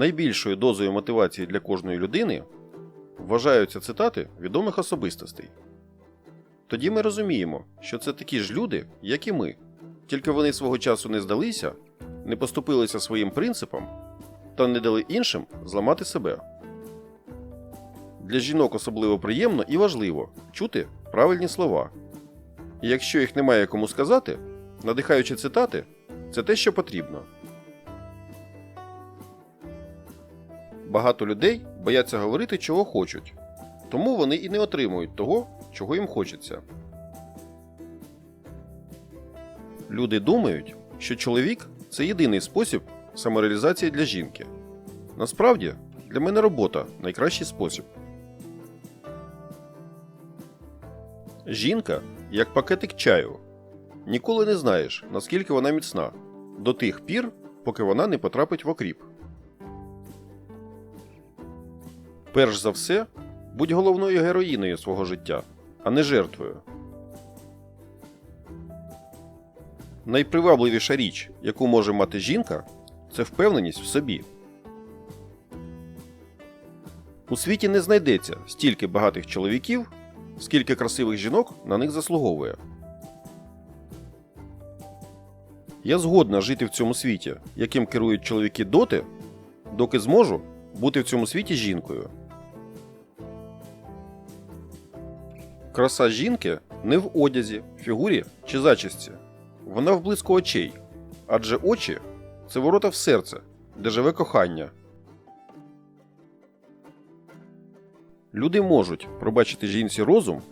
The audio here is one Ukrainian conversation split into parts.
найбільшою дозою мотивації для кожної людини вважаються цитати відомих особистостей. Тоді ми розуміємо, що це такі ж люди, як і ми, тільки вони свого часу не здалися, не поступилися своїм принципам та не дали іншим зламати себе. Для жінок особливо приємно і важливо чути правильні слова. І якщо їх немає кому сказати, надихаючі цитати це те, що потрібно. Багато людей бояться говорити, чого хочуть, тому вони і не отримують того, чого їм хочеться. Люди думають, що чоловік це єдиний спосіб самореалізації для жінки. Насправді, для мене робота найкращий спосіб. Жінка як пакетик чаю. Ніколи не знаєш, наскільки вона міцна, до тих пір, поки вона не потрапить в окріп. Перш за все, будь головною героїною свого життя, а не жертвою. Найпривабливіша річ, яку може мати жінка, це впевненість в собі. У світі не знайдеться стільки багатих чоловіків, скільки красивих жінок на них заслуговує. Я згодна жити в цьому світі, яким керують чоловіки доти, доки зможу бути в цьому світі жінкою. Краса жінки не в одязі, фігурі чи зачісті. Вона в блиску очей, адже очі це ворота в серце, де живе кохання. Люди можуть пробачити жінці розум,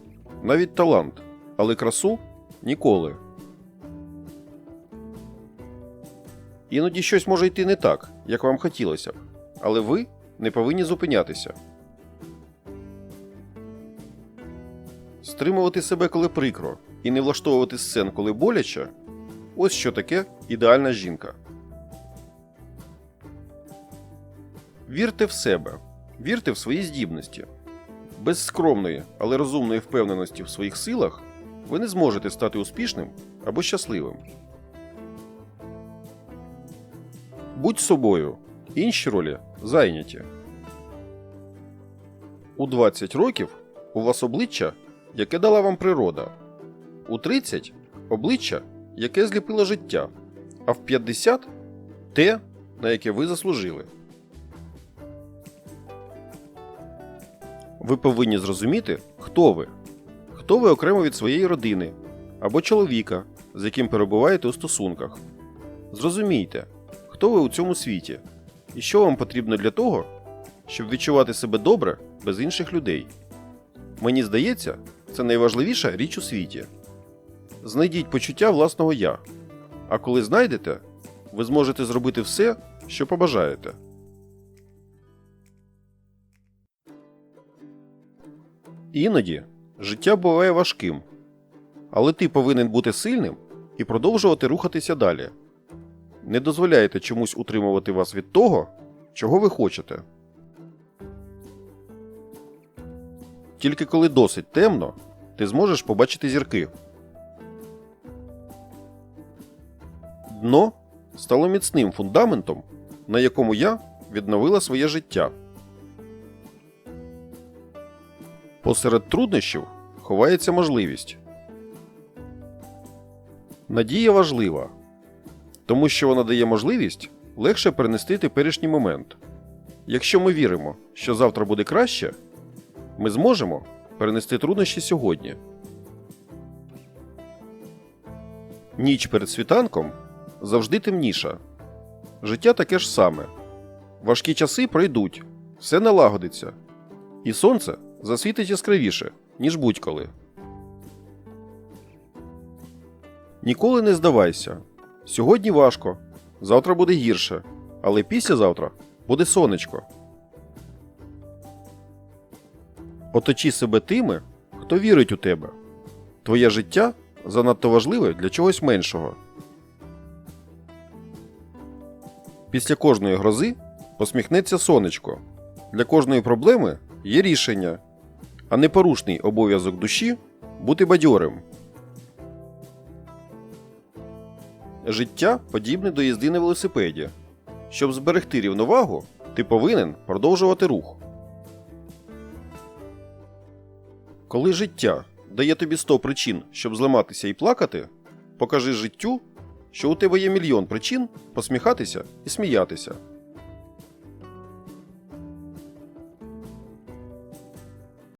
навіть талант, але красу ніколи. Іноді щось може йти не так, як вам хотілося б, але ви не повинні зупинятися. Стримувати себе, коли прикро, і не влаштовувати сцен, коли боляче ось що таке ідеальна жінка. Вірте в себе, вірте в свої здібності. Без скромної, але розумної впевненості в своїх силах ви не зможете стати успішним або щасливим. Будь собою. Інші ролі зайняті. У 20 років у вас обличчя, яке дала вам природа. У 30 обличчя, яке зліпило життя. А в 50 те, на яке ви заслужили. Ви повинні зрозуміти, хто ви. Хто ви окремо від своєї родини або чоловіка, з яким перебуваєте у стосунках. Зрозумійте, хто ви у цьому світі і що вам потрібно для того, щоб відчувати себе добре без інших людей. Мені здається, це найважливіша річ у світі. Знайдіть почуття власного я. А коли знайдете, ви зможете зробити все, що побажаєте. Іноді життя буває важким, але ти повинен бути сильним і продовжувати рухатися далі. Не дозволяйте чомусь утримувати вас від того, чого ви хочете. Тільки коли досить темно, ти зможеш побачити зірки. Дно стало міцним фундаментом, на якому я відновила своє життя. Посеред труднощів ховається можливість. Надія важлива, тому що вона дає можливість легше перенести теперішній момент. Якщо ми віримо, що завтра буде краще, ми зможемо перенести труднощі сьогодні. Ніч перед світанком завжди темніша. Життя таке ж саме. Важкі часи пройдуть, все налагодиться, і сонце засвітить яскравіше, ніж будь-коли. Ніколи не здавайся. Сьогодні важко, завтра буде гірше, але післязавтра буде сонечко. Оточи себе тими, хто вірить у тебе. Твоє життя занадто важливе для чогось меншого. Після кожної грози посміхнеться сонечко. Для кожної проблеми є рішення, а непорушний обов'язок душі бути бадьорим. Життя подібне до їзди на велосипеді. Щоб зберегти рівновагу, Ти повинен продовжувати рух. Коли життя дає тобі 100 причин, щоб зламатися і плакати, покажи життю, що у тебе є мільйон причин посміхатися і сміятися.